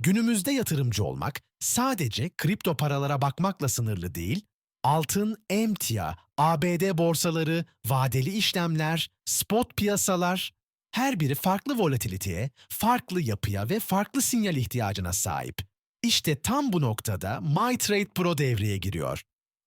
Günümüzde yatırımcı olmak sadece kripto paralara bakmakla sınırlı değil, altın, emtia, ABD borsaları, vadeli işlemler, spot piyasalar, her biri farklı volatiliteye, farklı yapıya ve farklı sinyal ihtiyacına sahip. İşte tam bu noktada MyTrade Pro devreye giriyor.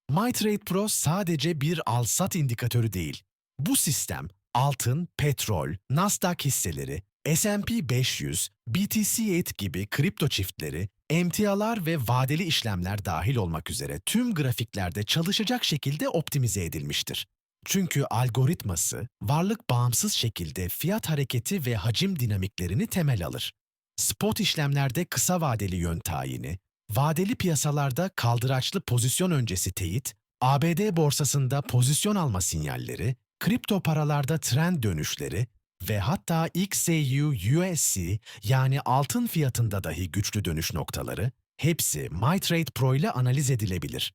MyTrade Pro sadece bir al-sat indikatörü değil. Bu sistem altın, petrol, Nasdaq hisseleri, S&P 500, BTC8 gibi kripto çiftleri, emtialar ve vadeli işlemler dahil olmak üzere tüm grafiklerde çalışacak şekilde optimize edilmiştir. Çünkü algoritması varlık bağımsız şekilde fiyat hareketi ve hacim dinamiklerini temel alır. Spot işlemlerde kısa vadeli yön tayini, vadeli piyasalarda kaldıraçlı pozisyon öncesi teyit, ABD borsasında pozisyon alma sinyalleri, kripto paralarda trend dönüşleri ve hatta XAU USC yani altın fiyatında dahi güçlü dönüş noktaları hepsi MyTrade Pro ile analiz edilebilir.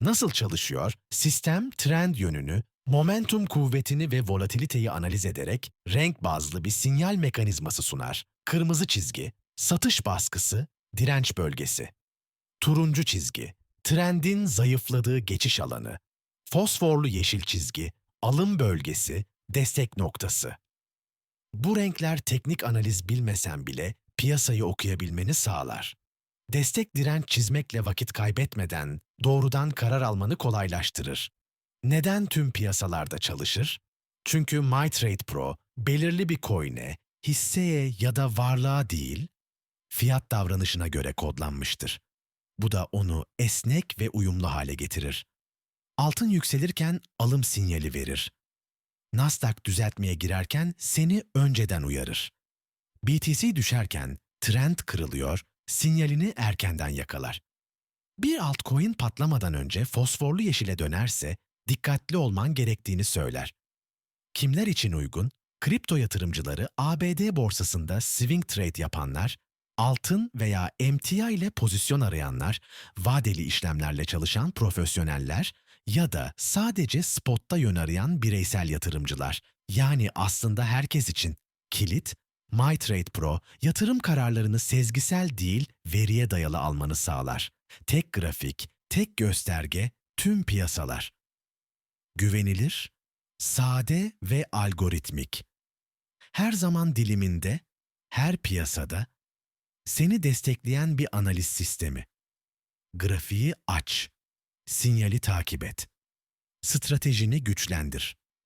Nasıl çalışıyor? Sistem trend yönünü, momentum kuvvetini ve volatiliteyi analiz ederek renk bazlı bir sinyal mekanizması sunar. Kırmızı çizgi, satış baskısı, direnç bölgesi. Turuncu çizgi, trendin zayıfladığı geçiş alanı. Fosforlu yeşil çizgi, alım bölgesi, destek noktası. Bu renkler teknik analiz bilmesen bile piyasayı okuyabilmeni sağlar. Destek direnç çizmekle vakit kaybetmeden doğrudan karar almanı kolaylaştırır. Neden tüm piyasalarda çalışır? Çünkü MyTrade Pro belirli bir coin'e, hisseye ya da varlığa değil, fiyat davranışına göre kodlanmıştır. Bu da onu esnek ve uyumlu hale getirir. Altın yükselirken alım sinyali verir. Nasdaq düzeltmeye girerken seni önceden uyarır. BTC düşerken trend kırılıyor, sinyalini erkenden yakalar. Bir altcoin patlamadan önce fosforlu yeşile dönerse dikkatli olman gerektiğini söyler. Kimler için uygun? Kripto yatırımcıları ABD borsasında swing trade yapanlar, altın veya emtia ile pozisyon arayanlar, vadeli işlemlerle çalışan profesyoneller ya da sadece spotta yön arayan bireysel yatırımcılar. Yani aslında herkes için. Kilit, MyTrade Pro yatırım kararlarını sezgisel değil, veriye dayalı almanı sağlar. Tek grafik, tek gösterge, tüm piyasalar. Güvenilir, sade ve algoritmik. Her zaman diliminde, her piyasada seni destekleyen bir analiz sistemi. Grafiği aç, sinyali takip et. Stratejini güçlendir.